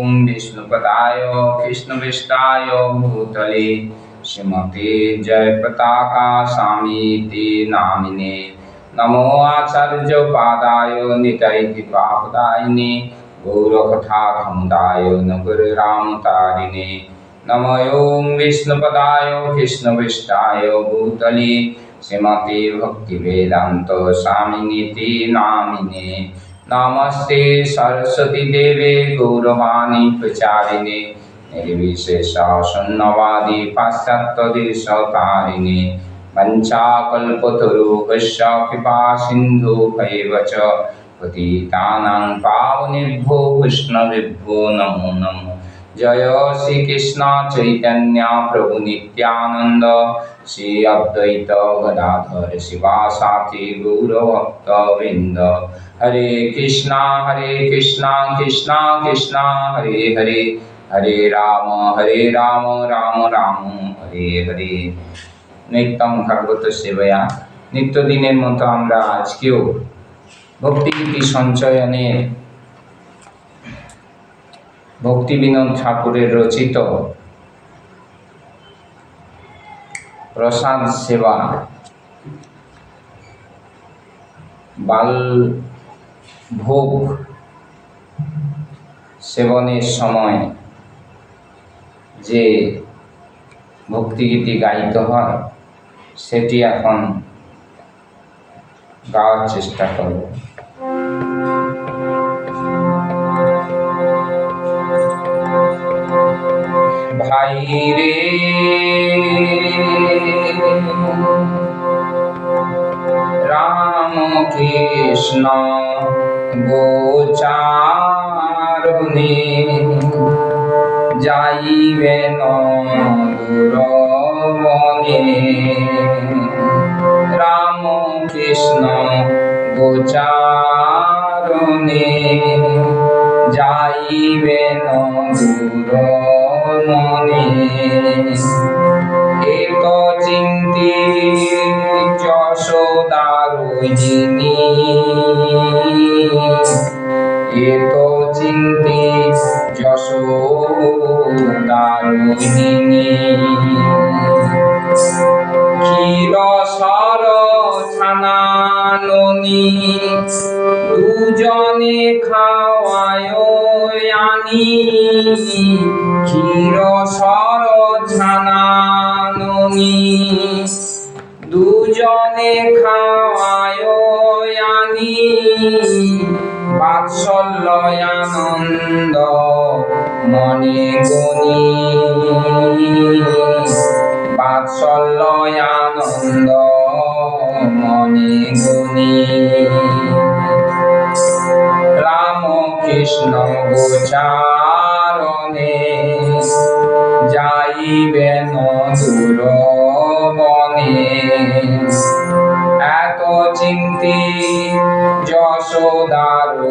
ॐ विष्णुपदाय, कृष्णविष्टाय, भूतले श्रीमते जयपताका स्वामीति नामिने। नमो आचार्य आचार्यपादाय नितैति पापदायिने गौरकथाखमुदाय नगररामतारिणे। नमो ॐ विष्णुपदाय, कृष्णविष्टाय, भूतले श्रीमते भक्तिवेदान्त स्वामिनीति नामिने। नमस्ते सरस्वती देवे गौरवाणी प्रचारिणे निर्विशेष शून्यवादी पाश्चात्यदेशतारिणे वञ्चाकल्पतरुभ्यश्च कृपा सिन्धुभैव च पतितानां पावनेभ्यो वैष्णवेभ्यो नमो नमः জয় শ্রী শ্রীকৃষ্ণ চৈতন্য প্রভু নিত্যানন্দ। শ্রী অদ্বৈত গদাধর শিবাসাথি গৌরভক্ত বৃন্দ হরে কৃষ্ণ হরে কৃষ্ণ কৃষ্ণ কৃষ্ণ, হরে হরে। হরে রাম হরে রাম রাম রাম, হরে হরে। নিত্যম ভাগবত সেবয়া। নিত্যদিনের মতো আমরা আজকেও ভক্তিগীতি সঞ্চয়নের ভক্তি বিনোদ ঠাকুরের রচিত প্রসাদ সেবা। বাল ভোগ সেবনের সময় যে ভক্তিগীতি গাইতে হয়, সেটি এখন গাওয়ার চেষ্টা করব। ভাই রে রাম কৃষ্ণ গোচারণে যাইবেন দূরবনে রাম কৃষ্ণ গোচারণে এক চিন্তি যশোদারোহিনী এক চিন্তি যশোদারোহিনী ক্ষীর সর ছানাননি দুজনে খাওয়ায় আনি। ক্ষীর সর ছানাননি দুজনে খাওয়ায় আনি। বাৎসল্য মনে গনি। বাৎসল্য আনন্দ মনে গনি রাম কৃষ্ণ গোচারণে যাইবেন দূর বনে। এত চিন্তি যশোদারোহিনী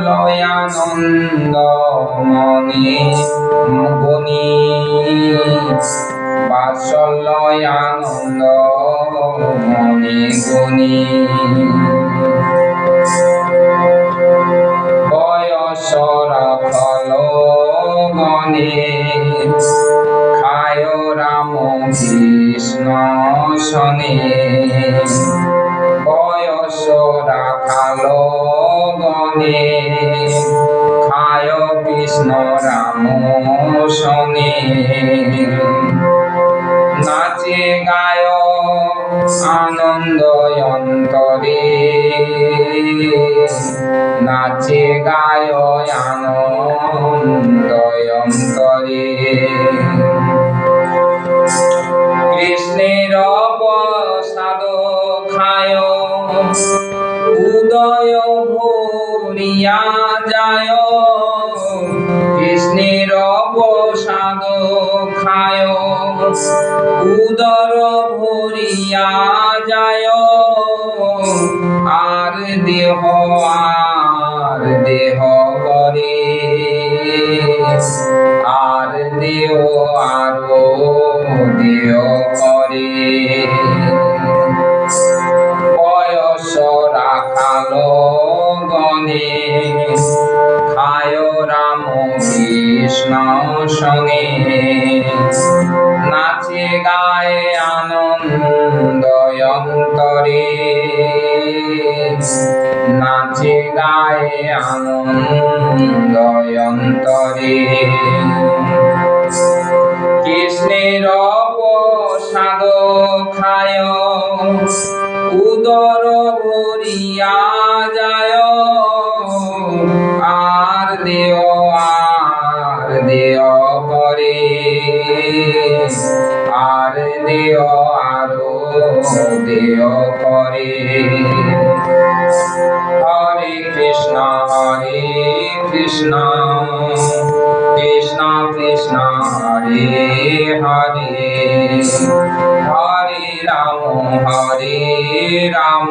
বাৎসল্য আনন্দ মনে শনে নাচে গায় আনন্দ অন্তরে। নাচে গায় আনন্দ অন্তরে। কৃষ্ণের প্রসাদ খায়, উদয় ভরিয়া যায়। খায় উদর ভরিয়া যায়। আর দেহ আর দেহ করে। আর দেহ আরও দেহ সঙ্গে নাচে গায়ে আনন্দ অন্তরে। নাচে গায়ে আনন্দ অন্তরে। কৃষ্ণের প্রসাদ খায়, উদর ভরিয়া যায়। আর দেও আর দেও করে আর দেও আরও দেও করে হরে কৃষ্ণ হরে কৃষ্ণ কৃষ্ণ কৃষ্ণ, হরে হরে। হরে রাম হরে রাম।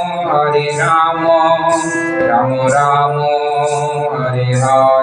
হরে রাম রাম রাম হরে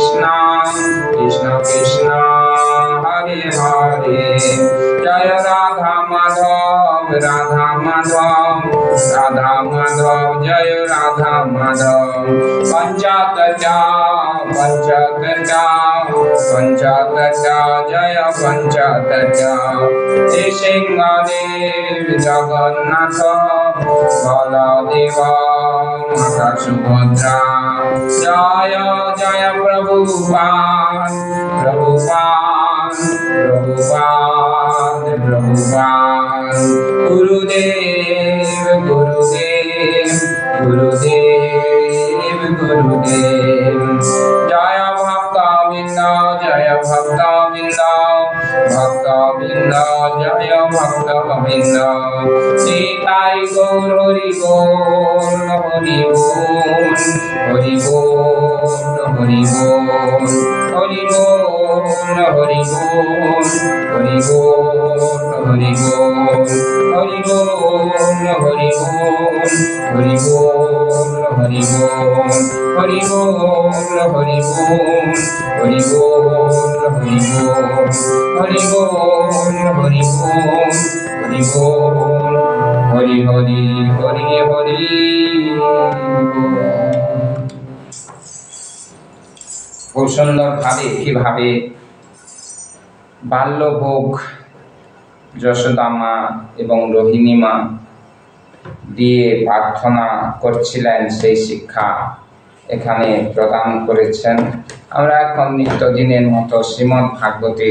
कृष्णा कृष्ण कृष्ण हरे हरे जय राधा राधा माधव जय राधा माधव पंचात पंचात पंचात जय पंचात सिंहदेव जगन्नाथ बलदेव माता सुभद्रा जय जय प्रभुपाद प्रभुपाद प्रभुपाद प्रभुपाद गुरुदेव गुरुदेव गुरुदेव गुरुदेव গোবিন্দ জয় ভক্ত গোবিন্দ সীতাই গৌর হরি গোল হরি হরি বল হরি বল হরি বল হরি বল হরি বল হরি বল হরি বল হরি বল হরি বল হরি বল হরি বল হরি বল হরি বল হরি বল হরি হরি হরি হরি খুব সুন্দর ভাবে কীভাবে বাল্যভোগ যশোদা মা এবং রোহিণী মা দিয়ে প্রার্থনা করছিলেন সেই শিক্ষা এখানে প্রদান করেছেন। আমরা এখন নিত্যদিনের মতো শ্রীমৎ ভাগবতে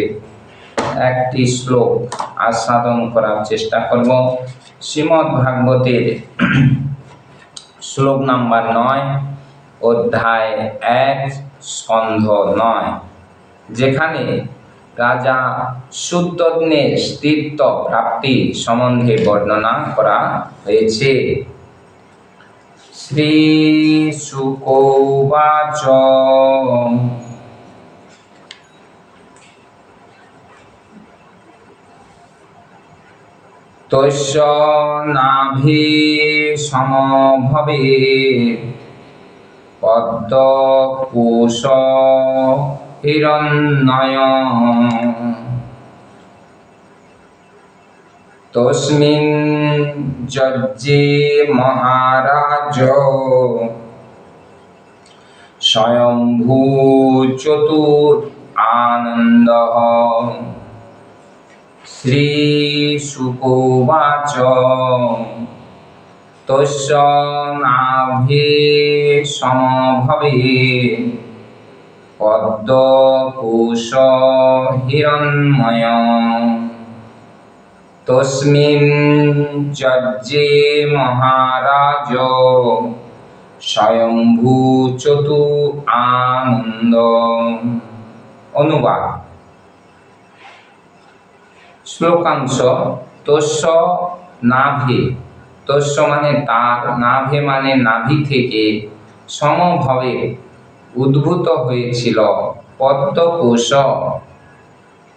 একটি শ্লোক আস্বাদন করার চেষ্টা করব। শ্রীমৎ ভাগবতের শ্লোক নাম্বার নয়, অধ্যায় এক। স্কন্ধ নয়। যেখানে রাজা শুদ্ধগ্নের তীর্থ প্রাপ্তি সম্বন্ধে বর্ণনা করা হয়েছে। শ্রী সুকৌবাচ তস্য নাভি সমভবে পদ্মকুশ কুশ হিরণ্যয় যজ্জে মহারাজ স্বয়ম্ভূ চতুর আনন্দ শ্রী সুকোবাচ তস্য নাভে সমভবে মহারাজ স্বয়ম্ভূ চতু আনন্দ। অনুবাদ। শ্লোকাংশ তস্য নাভে তস্য মানে তার নাভে মানে নাভি থেকে সমভাবে উদ্ভূত হয়েছিল পদ্মকোষ।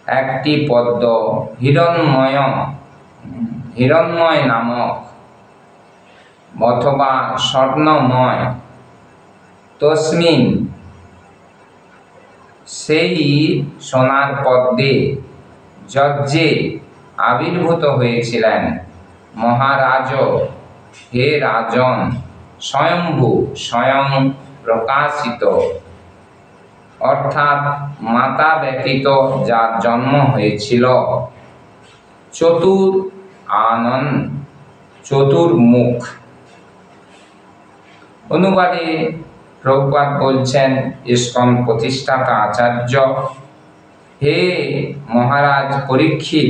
একটি পদ্ম, হিরণ্ময় হিরণ্ময় নামক, অথবা স্বর্ণময়। তসমিন, সেই সোনার পদ্মে যজ্ঞে আবির্ভূত হয়েছিলেন। মহারাজ, হে রাজন, স্বয়ম্ভু স্বয়ং প্রকাশিত। অর্থাৎ মাতা ব্যতীত যার জন্ম হয়েছিল। চতুর আনন্দ চতুর্মুখ অনুবাদে প্রভুপাত বলছেন, ইস্কন প্রতিষ্ঠাতা আচার্য, হে মহারাজ পরীক্ষিত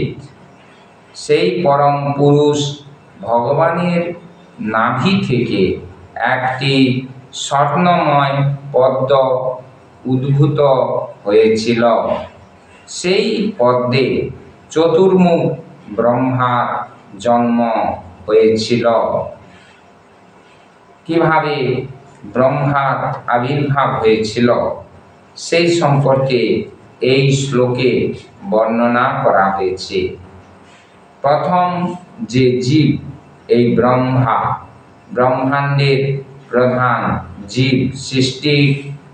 সেই পরম পুরুষ ভগবানের নাভি থেকে একটি স্বর্ণময় পদ্ম উদ্ভূত হয়েছিল। সেই পদ্মে চতুর্মুখ ব্রহ্মার জন্ম হয়েছিল। কীভাবে ব্রহ্মার আবির্ভাব হয়েছিল সেই সম্পর্কে এই শ্লোকে বর্ণনা করা হয়েছে। প্রথম যে জীব, এই ব্রহ্মা ব্রহ্মাণ্ডের প্রধান জীব, সৃষ্টি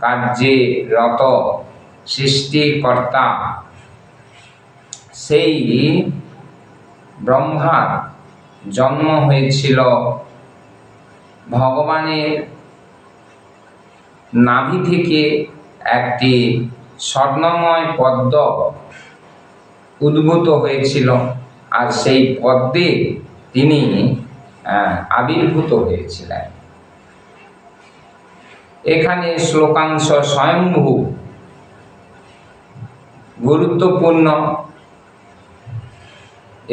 কার্যে রত সৃষ্টিকর্তা সেই ব্রহ্মার জন্ম হয়েছিল ভগবানের নাভি থেকে একটি স্বর্ণময় পদ্ম উদ্ভূত হয়েছিল। আর সেই পদ্মে তিনি আবির্ভূত হয়েছিলেন। এখানে শ্লোকাংশ স্বয়ংভূ গুরুত্বপূর্ণ।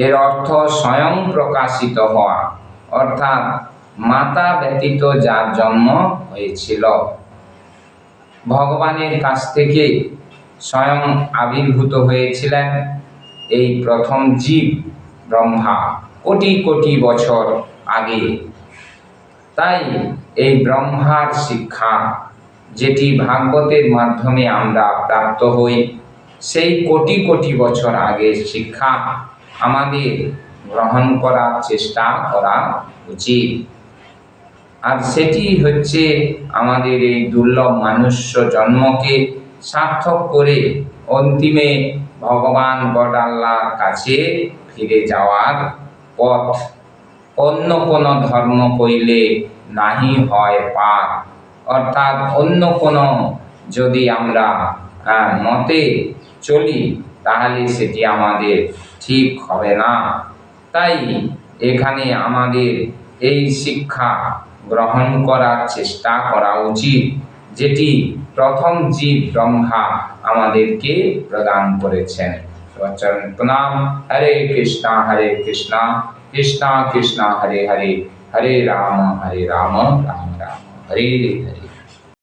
এর অর্থ স্বয়ং প্রকাশিত হওয়া, অর্থাৎ মাতা ব্যতীত যার জন্ম হয়েছিল। ভগবানের কাছ থেকে স্বয়ং আবির্ভূত হয়েছিলেন এই প্রথম জীব। ব্রহ্মা কোটি কোটি বছর আগে। তাই এই ব্রহ্মার শিক্ষা, যেটি ভাগবতের মাধ্যমে আমরা প্রাপ্ত হই, সেই কোটি কোটি বছর আগের শিক্ষা আমাদের গ্রহণ করার চেষ্টা করা উচিত। আর সেটি হচ্ছে আমাদের এই দুর্লভ মানুষ্য জন্মকে সার্থক করে অন্তিমে ভগবান গড কাছে ফিরে যাওয়ার পথ। অন্য কোনো ধর্ম কইলে নাহি হয় পার অর্থাৎ অন্য কোনো যদি আমরা মতে চলি, তাহলে সেটি আমাদের ঠিক হবে না। তাই এখানে আমাদের এই শিক্ষা গ্রহণ করার চেষ্টা করা উচিত, যেটি প্রথম জীব ব্রহ্মা আমাদেরকে প্রদান করেছেন। চরণ প্রণাম হরে কৃষ্ণা হরে কৃষ্ণা কৃষ্ণা কৃষ্ণা হরে হরে হরে রাম হরে রাম রাম রাম হরে হরে